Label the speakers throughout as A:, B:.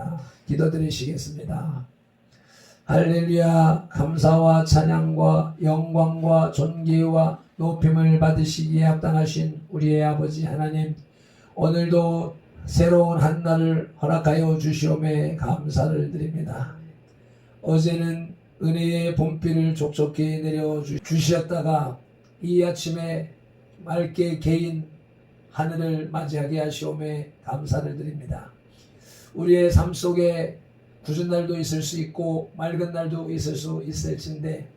A: 드리십니다. 기도드리시겠습니다. 할렐루야 감사와 찬양과 영광과 존귀와 높임을 받으시기에 합당하신 우리의 아버지 하나님 오늘도 새로운 한 날을 허락하여 주시오매 감사를 드립니다. 어제는 은혜의 봄비를 족족히 내려 주- 주셨다가 이 아침에 맑게 개인 하늘을 맞이하게 하시오매 감사를 드립니다. 우리의 삶 속에 굳은 날도 있을 수 있고 맑은 날도 있을 수 있을진데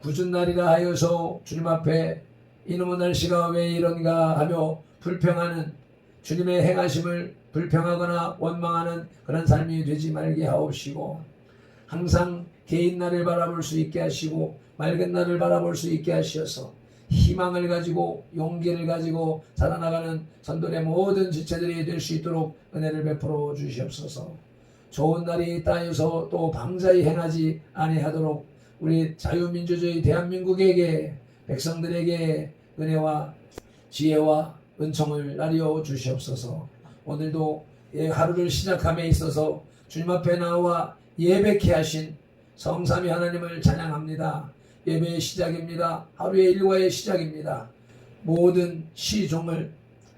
A: 굳은 날이라 하여서 주님 앞에 이놈의 날씨가 왜 이런가 하며 불평하는 주님의 행하심을 불평하거나 원망하는 그런 삶이 되지 말게 하옵시고 항상 개인 날을 바라볼 수 있게 하시고 맑은 날을 바라볼 수 있게 하셔서 희망을 가지고 용기를 가지고 살아나가는 선돌의 모든 지체들이 될 수 있도록 은혜를 베풀어 주시옵소서. 좋은 날이 따여서 또 방자히 행하지 아니하도록 우리 자유민주주의 대한민국에게 백성들에게 은혜와 지혜와 은총을 나리어 주시옵소서. 오늘도 이 하루를 시작함에 있어서 주님 앞에 나와 예배케 하신 성삼위 하나님을 찬양합니다. 예배의 시작입니다. 하루의 일과의 시작입니다. 모든 시종을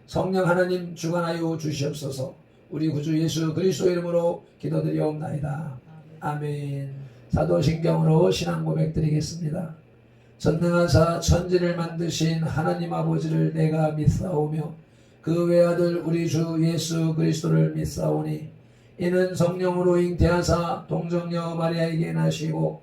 A: 성령 하나님 주관하여 주시옵소서. 우리 구주 예수 그리스도 이름으로 기도드리옵나이다. 아멘. 사도신경으로 신앙 고백 드리겠습니다. 전능하사 천지를 만드신 하나님 아버지를 내가 믿사오며 그 외아들 우리 주 예수 그리스도를 믿사오니 이는 성령으로 잉태하사 동정녀 마리아에게 나시고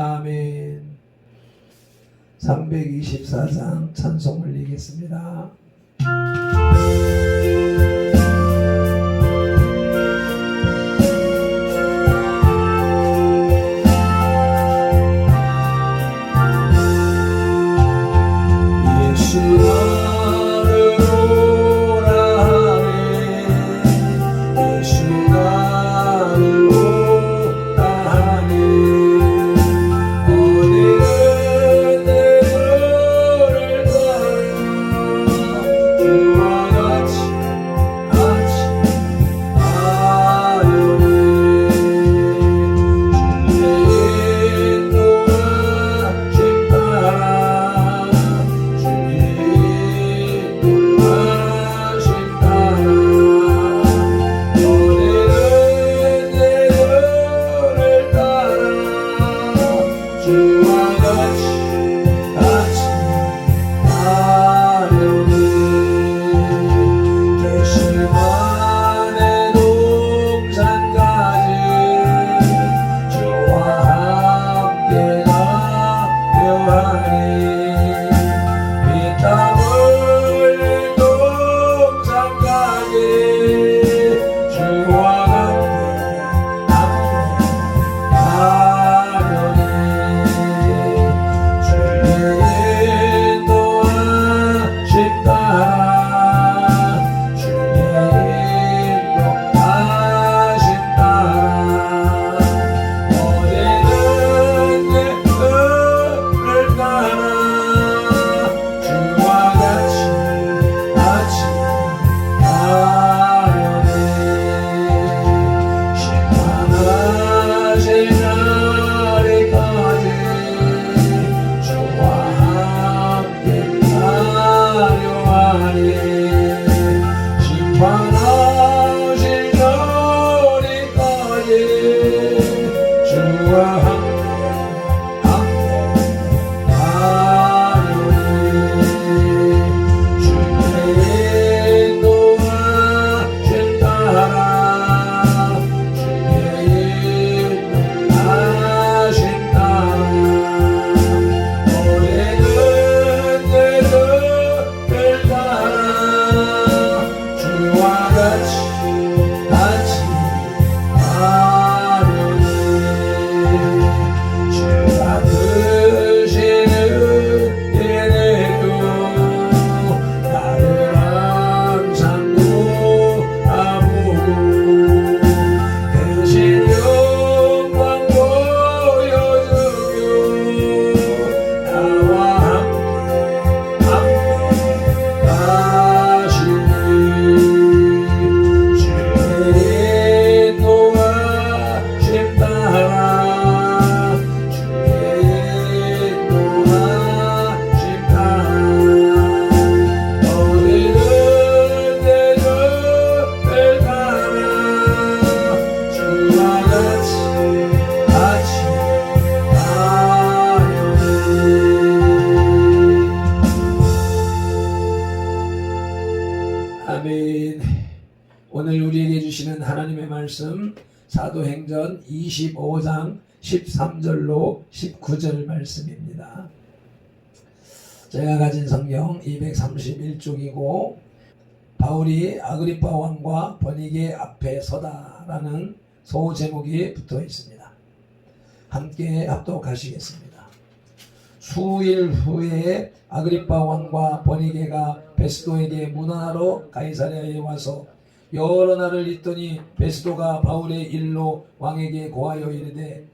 A: 아멘. 324장 찬송 올리겠습니다. 말씀 사도행전 25장 13절로 19절 말씀입니다. 제가 가진 성경 231쪽이고 바울이 아그리파 왕과 번이게 앞에 서다라는 소 제목이 붙어 있습니다. 함께 합독하시겠습니다. 수일 후에 아그리파 왕과 버니게가 베스도에게 문안하러 가이사랴에 와서 여러 날을 있더니 베스도가 바울의 일로 왕에게 고하여 이르되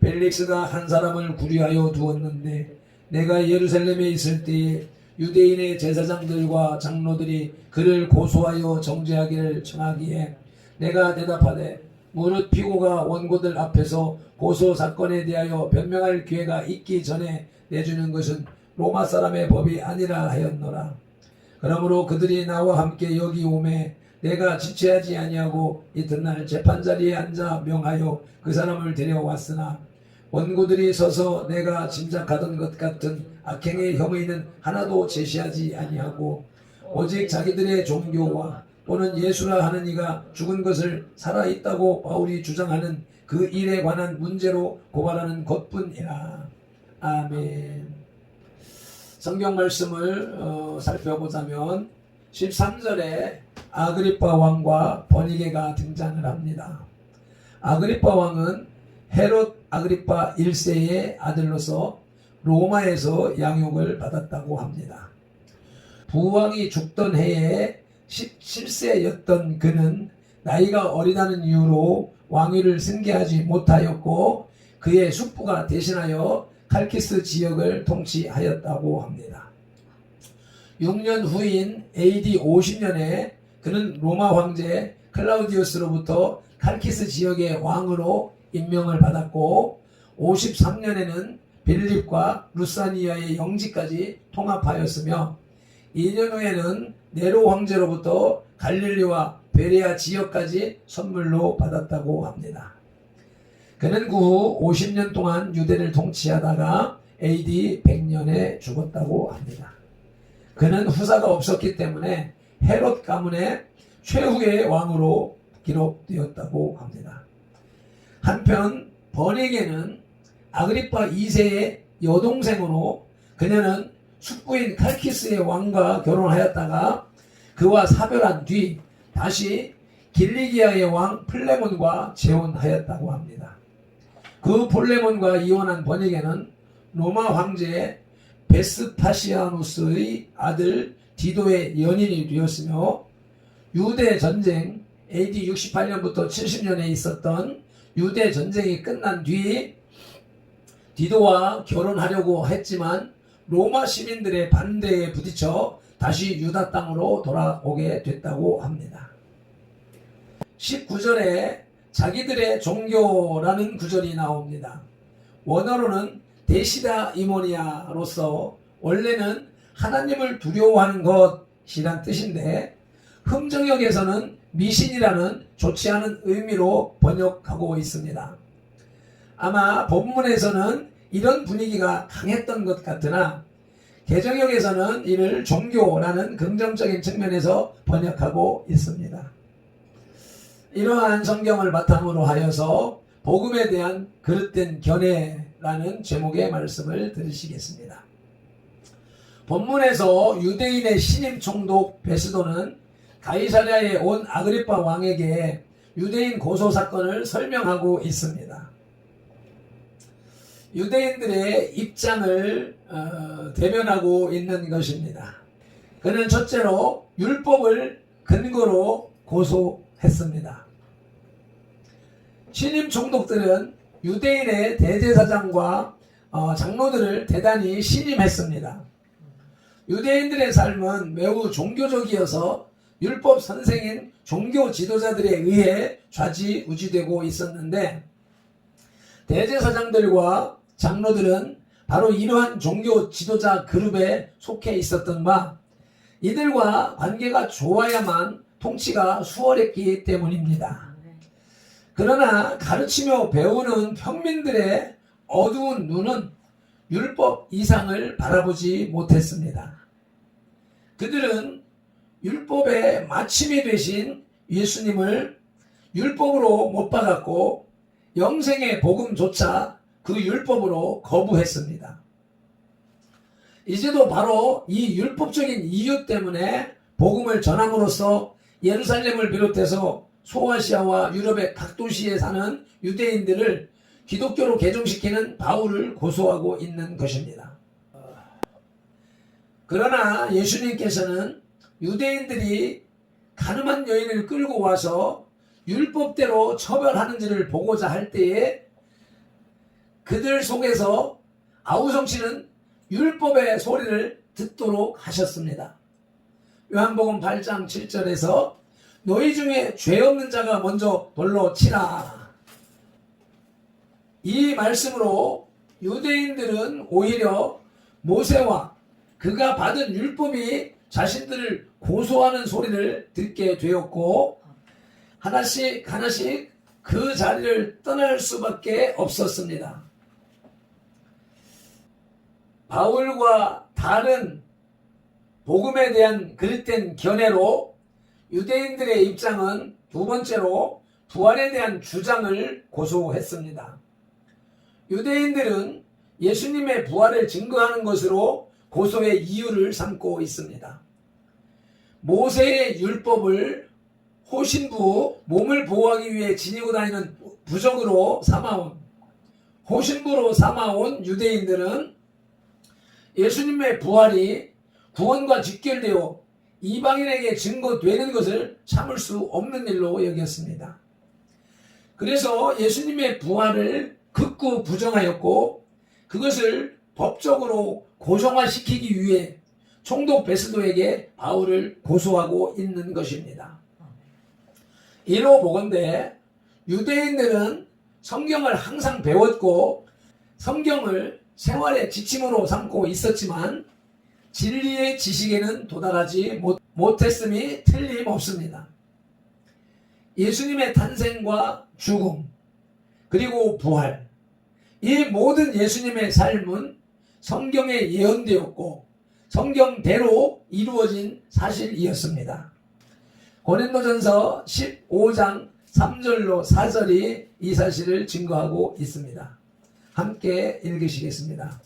A: 벨릭스가 한 사람을 구리하여 두었는데 내가 예루살렘에 있을 때에 유대인의 제사장들과 장로들이 그를 고소하여 정죄하기를 청하기에 내가 대답하되 무릇 피고가 원고들 앞에서 고소 사건에 대하여 변명할 기회가 있기 전에 내주는 것은 로마 사람의 법이 아니라 하였노라. 그러므로 그들이 나와 함께 여기 오매 내가 지체하지 아니하고 이튿날 재판 자리에 앉아 명하여 그 사람을 데려왔으나 원고들이 서서 내가 짐작하던 것 같은 악행의 혐의는 하나도 제시하지 아니하고 오직 자기들의 종교와 또는 예수라 하는 이가 죽은 것을 살아 있다고 바울이 주장하는 그 일에 관한 문제로 고발하는 것뿐이라. 아멘. 성경 말씀을 어, 살펴보자면 13절에 아그리파 왕과 버니게가 등장을 합니다. 아그리파 왕은 헤롯 아그리파 1세의 아들로서 로마에서 양육을 받았다고 합니다. 부왕이 죽던 해에 17세였던 그는 나이가 어리다는 이유로 왕위를 승계하지 못하였고 그의 숙부가 대신하여 칼키스 지역을 통치하였다고 합니다. 6년 후인 AD 50년에 그는 로마 황제 클라우디우스로부터 칼키스 지역의 왕으로 임명을 받았고 53년에는 빌립과 루사니아의 영지까지 통합하였으며 2년 후에는 네로 황제로부터 갈릴리와 베레아 지역까지 선물로 받았다고 합니다. 그는 그 후 50년 동안 유대를 통치하다가 AD 100년에 죽었다고 합니다. 그는 후사가 없었기 때문에 헤롯 가문의 최후의 왕으로 기록되었다고 합니다. 한편 버니게는 아그리파 2세의 여동생으로 그녀는 숙부인 칼키스의 왕과 결혼하였다가 그와 사별한 뒤 다시 길리기아의 왕 플레몬과 재혼하였다고 합니다. 그 플레몬과 이혼한 버니게는 로마 황제 베스파시아누스의 아들 디도의 연인이 되었으며 유대 전쟁 AD 68년부터 70년에 있었던 유대 전쟁이 끝난 뒤 디도와 결혼하려고 했지만 로마 시민들의 반대에 부딪혀 다시 유다 땅으로 돌아오게 됐다고 합니다. 19절에 자기들의 종교라는 구절이 나옵니다. 원어로는 데시다 이모니아로서 원래는 하나님을 두려워하는 것이란 뜻인데 흠정역에서는 미신이라는 좋지 않은 의미로 번역하고 있습니다. 아마 본문에서는 이런 분위기가 강했던 것 같으나 개정역에서는 이를 종교라는 긍정적인 측면에서 번역하고 있습니다. 이러한 성경을 바탕으로 하여서 복음에 대한 그릇된 견해 라는 제목의 말씀을 들으시겠습니다. 본문에서 유대인의 신임 총독 베스도는 가이사랴에 온 아그리파 왕에게 유대인 고소 사건을 설명하고 있습니다. 유대인들의 입장을 어, 대변하고 있는 것입니다. 그는 첫째로 율법을 근거로 고소했습니다. 신임 총독들은 유대인의 대제사장과 어, 장로들을 대단히 신임했습니다. 유대인들의 삶은 매우 종교적이어서 율법 선생인 종교 지도자들에 의해 좌지우지되고 있었는데 대제사장들과 장로들은 바로 이러한 종교 지도자 그룹에 속해 있었던 바 이들과 관계가 좋아야만 통치가 수월했기 때문입니다. 그러나 가르치며 배우는 평민들의 어두운 눈은 율법 이상을 바라보지 못했습니다. 그들은 율법의 마침이 되신 예수님을 율법으로 못 박았고 영생의 복음조차 그 율법으로 거부했습니다. 이제도 바로 이 율법적인 이유 때문에 복음을 전함으로써 예루살렘을 비롯해서 소아시아와 유럽의 각 도시에 사는 유대인들을 기독교로 개종시키는 바울을 고소하고 있는 것입니다. 그러나 예수님께서는 유대인들이 가늠한 여인을 끌고 와서 율법대로 처벌하는지를 보고자 할 때에 그들 속에서 아우성 씨는 율법의 소리를 듣도록 하셨습니다. 요한복음 8장 7절에서 너희 중에 죄 없는 자가 먼저 돌로 치라. 이 말씀으로 유대인들은 오히려 모세와 그가 받은 율법이 자신들을 고소하는 소리를 듣게 되었고 하나씩 하나씩 그 자리를 떠날 수밖에 없었습니다. 바울과 다른 복음에 대한 그릇된 견해로 유대인들의 입장은 두 번째로 부활에 대한 주장을 고소했습니다. 유대인들은 예수님의 부활을 증거하는 것으로 고소의 이유를 삼고 있습니다. 모세의 율법을 호신부 몸을 보호하기 위해 지니고 다니는 부적으로 삼아온 호신부로 삼아온 유대인들은 예수님의 부활이 구원과 직결되어 이방인에게 증거되는 것을 참을 수 없는 일로 여겼습니다. 그래서 예수님의 부활을 극구 부정하였고 그것을 법적으로 고정화시키기 위해 총독 베스도에게 바울을 고소하고 있는 것입니다. 이로 보건대 유대인들은 성경을 항상 배웠고 성경을 생활의 지침으로 삼고 있었지만 진리의 지식에는 도달하지 못, 못했음이 틀림없습니다. 예수님의 탄생과 죽음, 그리고 부활, 이 모든 예수님의 삶은 성경에 예언되었고 성경대로 이루어진 사실이었습니다. 고린도전서 15장 3절로 4절이 이 사실을 증거하고 있습니다. 함께 읽으시겠습니다.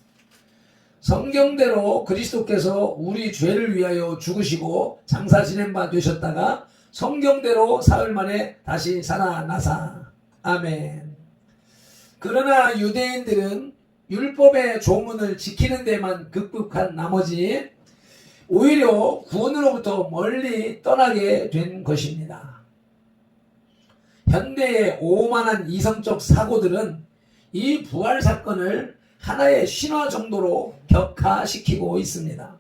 A: 성경대로 그리스도께서 우리 죄를 위하여 죽으시고 장사 지낸 바 되셨다가 성경대로 사흘 만에 다시 살아나사. 아멘. 그러나 유대인들은 율법의 조문을 지키는 데만 극복한 나머지 오히려 구원으로부터 멀리 떠나게 된 것입니다. 현대의 오만한 이성적 사고들은 이 부활 사건을 하나의 신화 정도로 격화시키고 있습니다.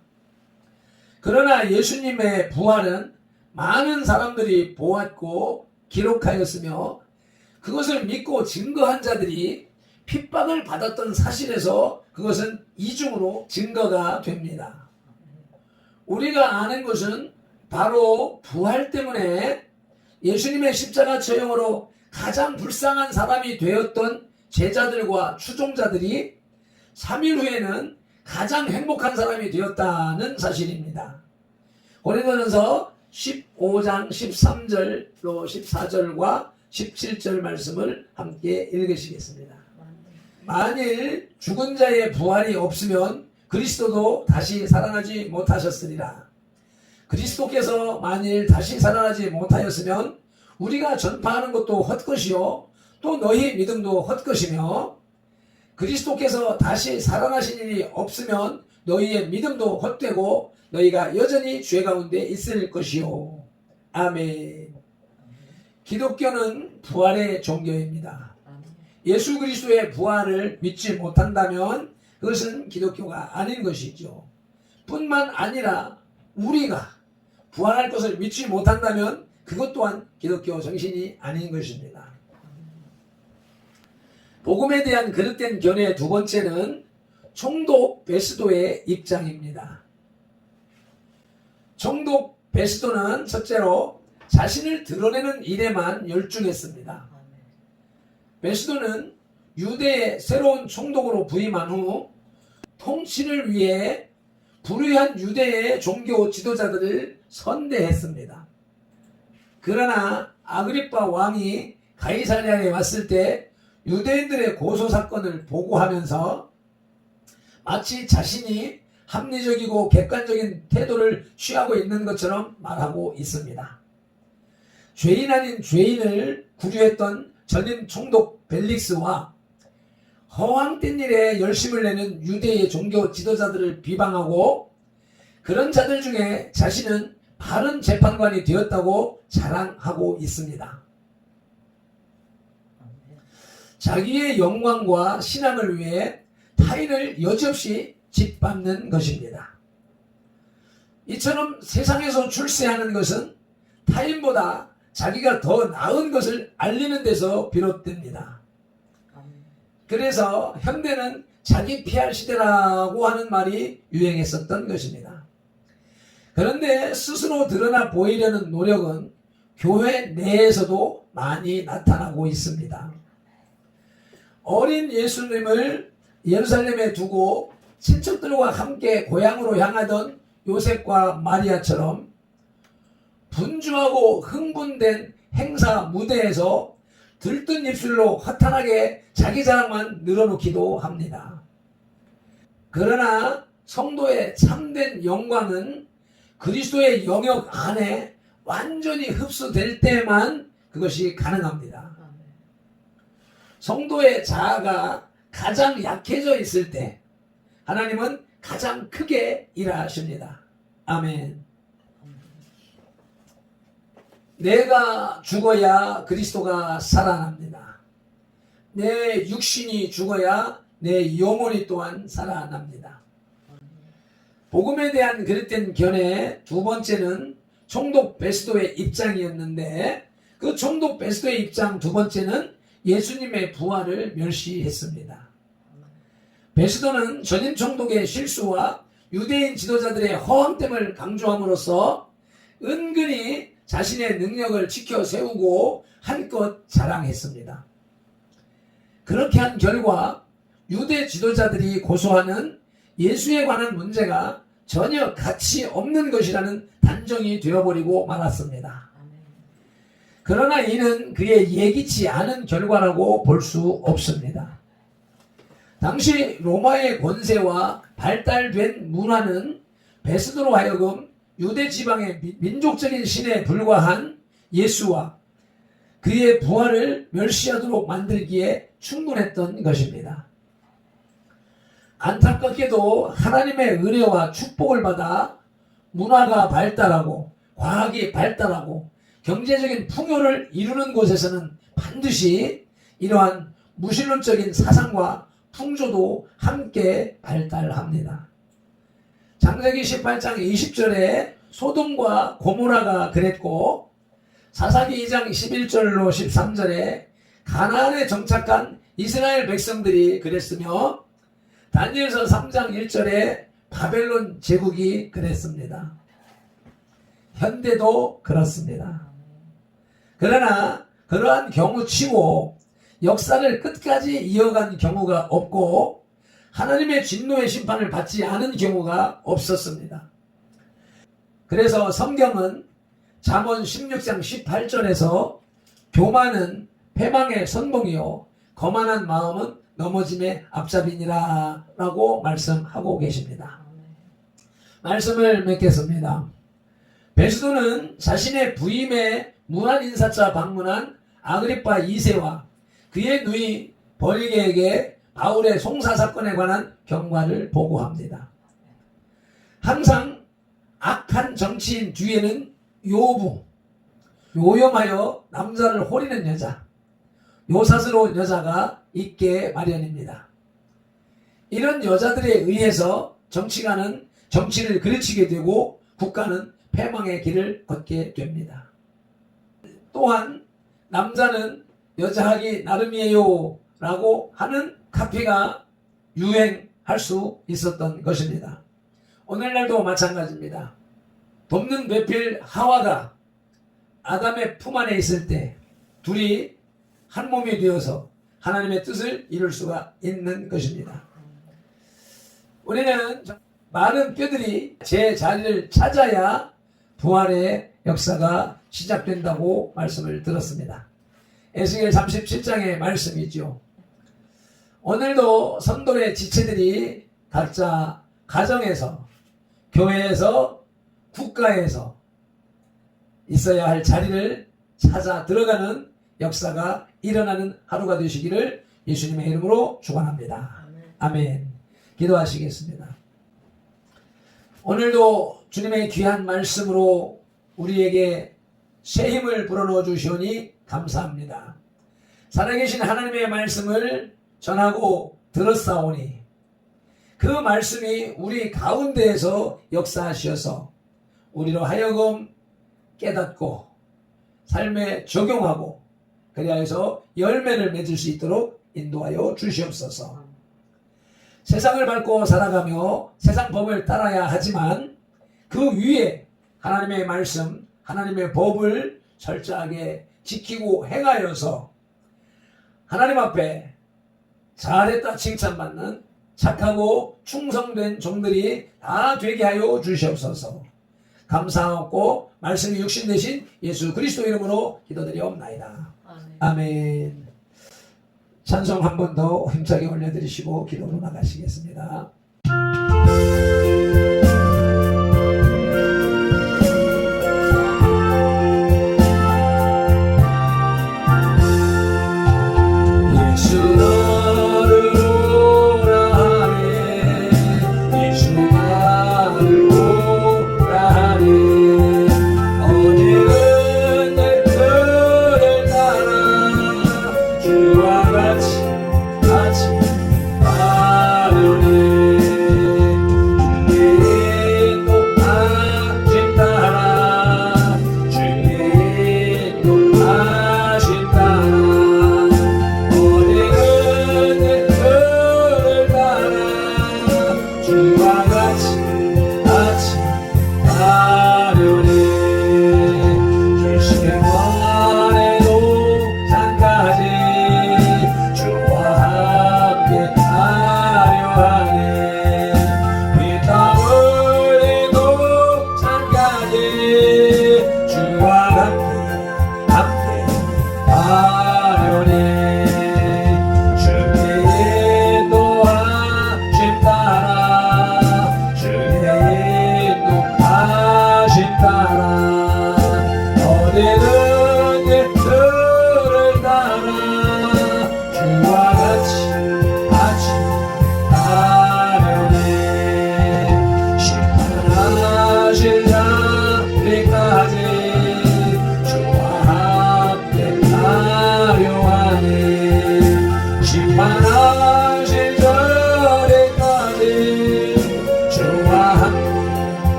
A: 그러나 예수님의 부활은 많은 사람들이 보았고 기록하였으며 그것을 믿고 증거한 자들이 핍박을 받았던 사실에서 그것은 이중으로 증거가 됩니다. 우리가 아는 것은 바로 부활 때문에 예수님의 십자가 처형으로 가장 불쌍한 사람이 되었던 제자들과 추종자들이 3일 후에는 가장 행복한 사람이 되었다는 사실입니다. 고린도전서 15장 13절로 14절과 17절 말씀을 함께 읽으시겠습니다. 만일 죽은 자의 부활이 없으면 그리스도도 다시 살아나지 못하셨으리라. 그리스도께서 만일 다시 살아나지 못하였으면 우리가 전파하는 것도 헛것이요 또 너희 믿음도 헛것이며 그리스도께서 다시 살아나신 일이 없으면 너희의 믿음도 헛되고 너희가 여전히 죄 가운데 있을 것이요. 아멘. 기독교는 부활의 종교입니다. 예수 그리스도의 부활을 믿지 못한다면 그것은 기독교가 아닌 것이죠. 뿐만 아니라 우리가 부활할 것을 믿지 못한다면 그것 또한 기독교 정신이 아닌 것입니다. 복음에 대한 그릇된 견해 두 번째는 총독 베스도의 입장입니다. 총독 베스도는 첫째로 자신을 드러내는 일에만 열중했습니다. 베스도는 유대의 새로운 총독으로 부임한 후 통치를 위해 불의한 유대의 종교 지도자들을 선대했습니다. 그러나 아그리파 왕이 가이사랴에 왔을 때 유대인들의 고소 사건을 보고하면서 마치 자신이 합리적이고 객관적인 태도를 취하고 있는 것처럼 말하고 있습니다. 죄인 아닌 죄인을 구류했던 전임 총독 벨릭스와 허황된 일에 열심을 내는 유대의 종교 지도자들을 비방하고 그런 자들 중에 자신은 바른 재판관이 되었다고 자랑하고 있습니다. 자기의 영광과 신앙을 위해 타인을 여지없이 짓밟는 것입니다. 이처럼 세상에서 출세하는 것은 타인보다 자기가 더 나은 것을 알리는 데서 비롯됩니다. 그래서 현대는 자기 PR 시대라고 하는 말이 유행했었던 것입니다. 그런데 스스로 드러나 보이려는 노력은 교회 내에서도 많이 나타나고 있습니다. 어린 예수님을 예루살렘에 두고 친척들과 함께 고향으로 향하던 요셉과 마리아처럼 분주하고 흥분된 행사 무대에서 들뜬 입술로 허탄하게 자기 자랑만 늘어놓기도 합니다. 그러나 성도의 참된 영광은 그리스도의 영역 안에 완전히 흡수될 때만 그것이 가능합니다. 성도의 자아가 가장 약해져 있을 때 하나님은 가장 크게 일하십니다. 아멘. 내가 죽어야 그리스도가 살아납니다. 내 육신이 죽어야 내 영혼이 또한 살아납니다. 복음에 대한 그릇된 견해 두 번째는 총독 베스도의 입장이었는데 그 총독 베스도의 입장 두 번째는 예수님의 부활을 멸시했습니다. 베스도는 전임 총독의 실수와 유대인 지도자들의 허황됨을 강조함으로써 은근히 자신의 능력을 지켜 세우고 한껏 자랑했습니다. 그렇게 한 결과 유대 지도자들이 고소하는 예수에 관한 문제가 전혀 가치 없는 것이라는 단정이 되어버리고 말았습니다. 그러나 이는 그의 예기치 않은 결과라고 볼 수 없습니다. 당시 로마의 권세와 발달된 문화는 베스도로 하여금 유대 지방의 미- 민족적인 신에 불과한 예수와 그의 부활을 멸시하도록 만들기에 충분했던 것입니다. 안타깝게도 하나님의 은혜와 축복을 받아 문화가 발달하고 과학이 발달하고 경제적인 풍요를 이루는 곳에서는 반드시 이러한 무신론적인 사상과 풍조도 함께 발달합니다. 장세기 18장 20절에 소돔과 고모라가 그랬고 사사기 2장 11절로 13절에 가나안에 정착한 이스라엘 백성들이 그랬으며 다니엘서 3장 1절에 바벨론 제국이 그랬습니다. 현대도 그렇습니다. 그러나 그러한 경우치고 역사를 끝까지 이어간 경우가 없고 하나님의 진노의 심판을 받지 않은 경우가 없었습니다. 그래서 성경은 잠언 16장 18절에서 교만은 패망의 선봉이요 거만한 마음은 넘어짐의 앞잡이니라 라고 말씀하고 계십니다. 말씀을 맺겠습니다. 베스도는 자신의 부임에 문안 인사차 방문한 아그리파 2세와 그의 누이 버리게에게 바울의 송사 사건에 관한 경과를 보고합니다. 항상 악한 정치인 뒤에는 요부, 요염하여 남자를 호리는 여자, 요사스러운 여자가 있게 마련입니다. 이런 여자들에 의해서 정치가는 정치를 그르치게 되고 국가는 패망의 길을 걷게 됩니다. 또한 남자는 여자하기 나름이에요 라고 하는 카피가 유행할 수 있었던 것입니다. 오늘날도 마찬가지입니다. 돕는 배필 하와가 아담의 품 안에 있을 때 둘이 한 몸이 되어서 하나님의 뜻을 이룰 수가 있는 것입니다. 우리는 많은 뼈들이 제 자리를 찾아야 부활의 역사가 시작된다고 말씀을 들었습니다. 에스겔 37장의 말씀이죠. 오늘도 선돌의 지체들이 각자 가정에서, 교회에서, 국가에서 있어야 할 자리를 찾아 들어가는 역사가 일어나는 하루가 되시기를 예수님의 이름으로 축원합니다. 아멘. 기도하시겠습니다. 오늘도 주님의 귀한 말씀으로 우리에게 새 힘을 불어넣어 주시오니 감사합니다. 살아계신 하나님의 말씀을 전하고 들었사오니 그 말씀이 우리 가운데에서 역사하시어서 우리로 하여금 깨닫고 삶에 적용하고 그리하여 해서 열매를 맺을 수 있도록 인도하여 주시옵소서. 세상을 밟고 살아가며 세상 법을 따라야 하지만 그 위에 하나님의 말씀, 하나님의 법을 철저하게 지키고 행하여서 하나님 앞에 잘했다 칭찬받는 착하고 충성된 종들이 다 되게 하여 주시옵소서. 감사하고 말씀이 육신 되신 예수 그리스도 이름으로 기도드리옵나이다.
B: 아멘.
A: 아멘. 찬송 한 번 더 힘차게 올려드리시고 기도로 나가시겠습니다.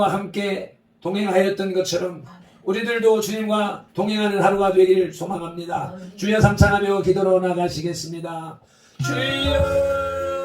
A: 주님과 함께 동행하였던 것처럼 우리들도 주님과 동행하는 하루가 되기를 소망합니다. 주여 삼창하며 기도로 나가시겠습니다. 주여